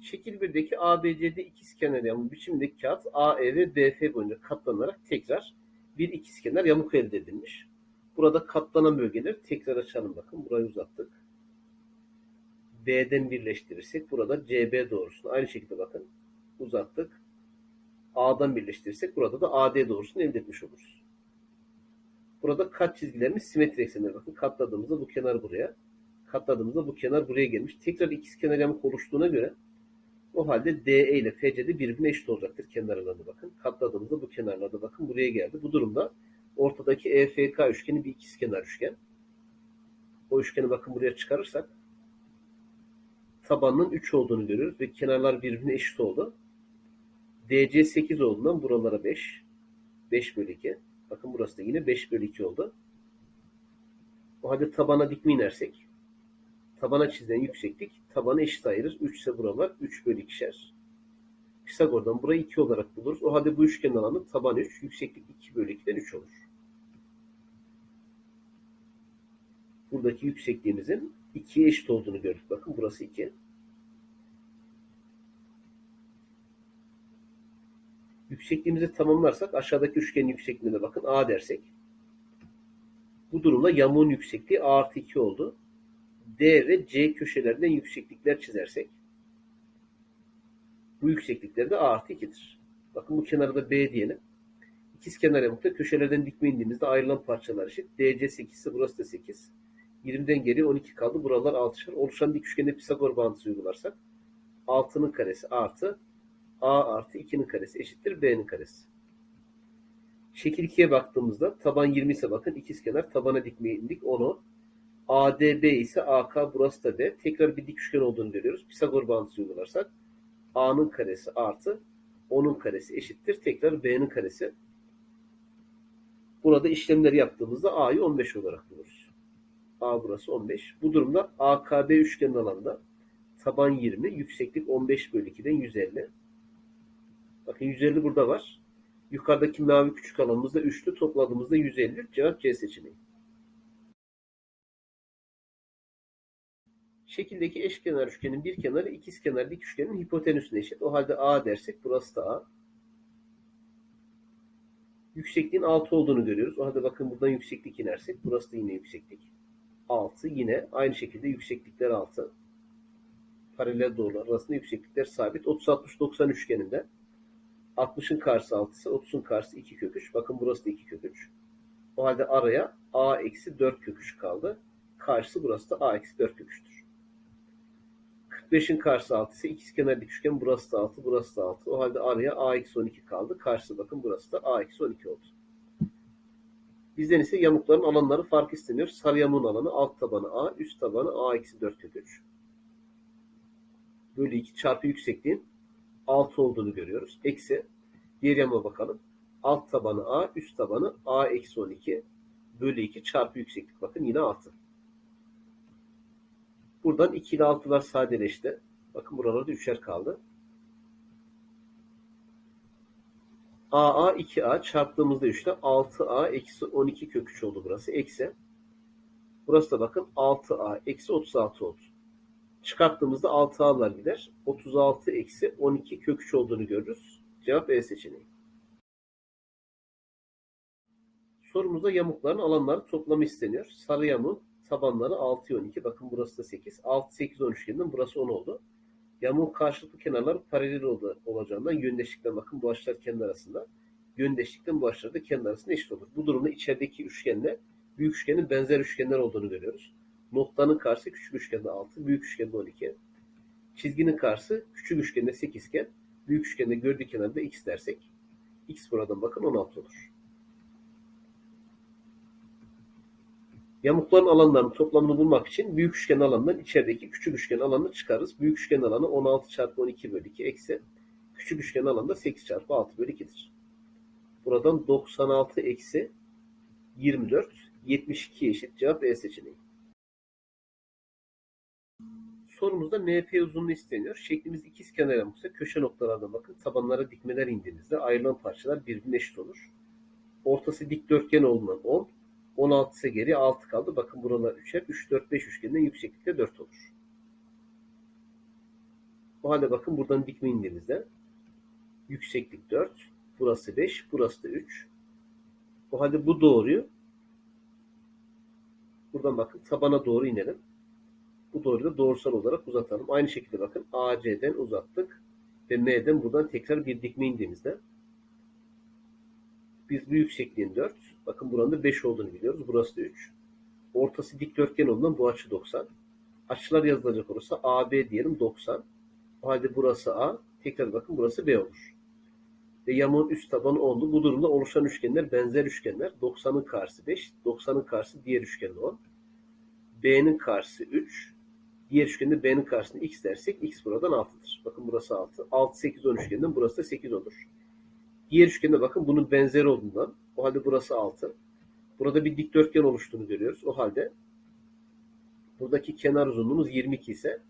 Şekil 1'deki ABCD ikizkenar yamuk biçimindeki kağıt AE ve BF boyunca katlanarak tekrar bir ikizkenar yamuk elde edilmiş. Burada katlanan bölgeleri tekrar açalım bakın. Burayı uzattık. B'den birleştirirsek burada CB doğrusunu aynı şekilde bakın uzattık. A'dan birleştirirsek burada da AD doğrusunu elde etmiş oluruz. Burada kat çizgilerimiz simetrik eksenler. Bakın katladığımızda bu kenar buraya. Katladığımızda bu kenar buraya gelmiş. Tekrar ikizkenar yamuk oluştuğuna göre o halde DE ile FC'de birbirine eşit olacaktır kenar alanı bakın. Katladığımızda bu kenarlarda bakın buraya geldi. Bu durumda ortadaki EFK üçgeni bir ikizkenar üçgen. O üçgeni bakın buraya çıkarırsak tabanının 3 olduğunu görüyoruz ve kenarlar birbirine eşit oldu. DC 8 olduğundan buralara 5. 5 bölü 2. Bakın burası da yine 5 bölü 2 oldu. O halde tabana dik inersek tabana çizilen yükseklik tabanı eşit ayırır. 3 ise buralar 3 bölü 2'şer. Pisagor'dan burayı 2 olarak buluruz. O halde bu üçgen alanı taban 3, yükseklik 2 bölü 2'den 3 olur. Buradaki yüksekliğimizin 2'ye eşit olduğunu gördük. Bakın burası 2. Yüksekliğimizi tamamlarsak aşağıdaki üçgenin yüksekliğine bakın A dersek. Bu durumda yamuğun yüksekliği A artı 2 oldu. D ve C köşelerinden yükseklikler çizersek bu yükseklikler de A artı 2'dir. Bakın bu kenarı da B diyelim. İkiz kenar yamukta köşelerden dikme indiğimizde ayrılan parçalar eşit. DC 8 ise burası da 8. 20'den geriye 12 kaldı. Buralar 6'şar. Oluşan dik üçgende Pisagor bağıntısı uygularsak 6'nın karesi artı A artı 2'nin karesi eşittir B'nin karesi. Şekil 2'ye baktığımızda taban 20 ise bakın ikizkenar tabana dikmeye indik 10'u. ADB ise AK burası da B. Tekrar bir dik üçgen olduğunu görüyoruz. Pisagor bağıntısı uygularsak A'nın karesi artı 10'un karesi eşittir. Tekrar B'nin karesi. Burada işlemleri yaptığımızda A'yı 15 olarak buluruz. A burası 15. Bu durumda AKB üçgenin alanında taban 20, yükseklik 15 bölü 2'den 150. Bakın 150 burada var. Yukarıdaki mavi küçük alanımızda 3'tü. Topladığımızda 150. Cevap C seçeneği. Şekildeki eşkenar üçgenin bir kenarı ikiz kenar dik üçgenin hipotenüsüne eşit. O halde A dersek burası da A. Yüksekliğin 6 olduğunu görüyoruz. O halde bakın buradan yükseklik inersek burası da yine yükseklik. 6 yine aynı şekilde yükseklikler 6. Paralel doğrular arasında yükseklikler sabit. 30 60 90 üçgeninde 60'ın karşısı 6 ise 30'un karşısı 2 kök 3. Bakın burası da 2 kök 3. O halde araya a eksi 4 kök 3 kaldı. Karşısı burası da a eksi 4 kök 3'tür. 45'in karşısı 6 ise ikizkenar dik üçgen burası da 6, burası da 6. O halde araya a eksi 12 kaldı. Karşısı bakın burası da a eksi 12 oldu. Bizden ise yamukların alanları fark isteniyor. Sarı yamuğun alanı alt tabanı a, üst tabanı a eksi 4 kök 3. Bölü 2 çarpı yüksekliğin 6 olduğunu görüyoruz. Eksi diğer yamuğa bakalım. Alt tabanı a, üst tabanı a eksi 12 bölü 2 çarpı yükseklik. Bakın yine 6. Buradan 2 ile 6'lar sadeleşti. Bakın buralarda 3'er kaldı. AA 2A çarptığımızda 3'te 6A eksi 12 kök 3 oldu burası. Eksi. Burası da bakın 6A eksi 36 oldu. Çıkarttığımızda 6A'lar gider. 36 eksi 12 kök 3 olduğunu görürüz. Cevap E seçeneği. Sorumuzda yamukların alanları toplamı isteniyor. Sarı yamuk tabanları 6 12. Bakın burası da 8. 6 8 10 üçgeninden burası 10 oldu. Yamuğun karşılıklı kenarları paralel oldu, olacağından yöndeşlikten bakın bu açılar kendi arasında. Yöndeşlikten bu açılar da kendi arasında eşit olur. Bu durumda içerideki üçgenle büyük üçgenin benzer üçgenler olduğunu görüyoruz. Noktanın karşısı küçük üçgende 6, büyük üçgende 12. Çizginin karşısı küçük üçgende 8 iken büyük üçgende gördüğü kenarda x dersek x buradan bakın 16 olur. Yamukların alanlarının toplamını bulmak için büyük üçgen alanından içerideki küçük üçgen alanını çıkarız. Büyük üçgen alanı 16 çarpı 12 bölü 2 eksi küçük üçgen alanı 8 çarpı 6 bölü 2'dir. Buradan 96 eksi 24 72 eşit cevap E seçeneği. Sorumuzda MP uzunluğu isteniyor. Şeklimiz ikiz kenar yamuksa köşe noktalarına bakın. Tabanlara dikmeler indiğimizde ayrılan parçalar birbirine eşit olur. Ortası dikdörtgen olduğundan 10, 16 ise geriye 6 kaldı. Bakın buralar 3'er. 3, 4, 5 üçgeninden yükseklikte 4 olur. O halde bakın buradan dikme indiğimizde yükseklik 4, burası 5, burası da 3. O halde bu doğruyu buradan bakın tabana doğru inelim. Bu doğruyu da doğrusal olarak uzatalım. Aynı şekilde bakın AC'den uzattık ve M'den buradan tekrar bir dikme indiğimizde biz bu yüksekliğin 4, bakın buranın da 5 olduğunu biliyoruz. Burası da 3. Ortası dikdörtgen olduğundan bu açı 90. Açılar yazılacak olursa AB diyelim 90. O halde burası A. Tekrar bakın burası B olur. Ve yamuğun üst tabanı 10'du. Bu durumda oluşan üçgenler benzer üçgenler. 90'ın karşısı 5. 90'ın karşısı diğer üçgen 10. B'nin karşısı 3. Diğer üçgende B'nin karşısında X dersek X buradan 6'dır. Bakın burası 6. 6, 8, 10 üçgeninden burası da 8 olur. Diğer üçgende bakın bunun benzeri olduğundan o halde burası 6. Burada bir dikdörtgen oluştuğunu görüyoruz. O halde buradaki kenar uzunluğumuz 22 ise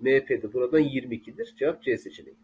MP de buradan 22'dir. Cevap C seçeneği.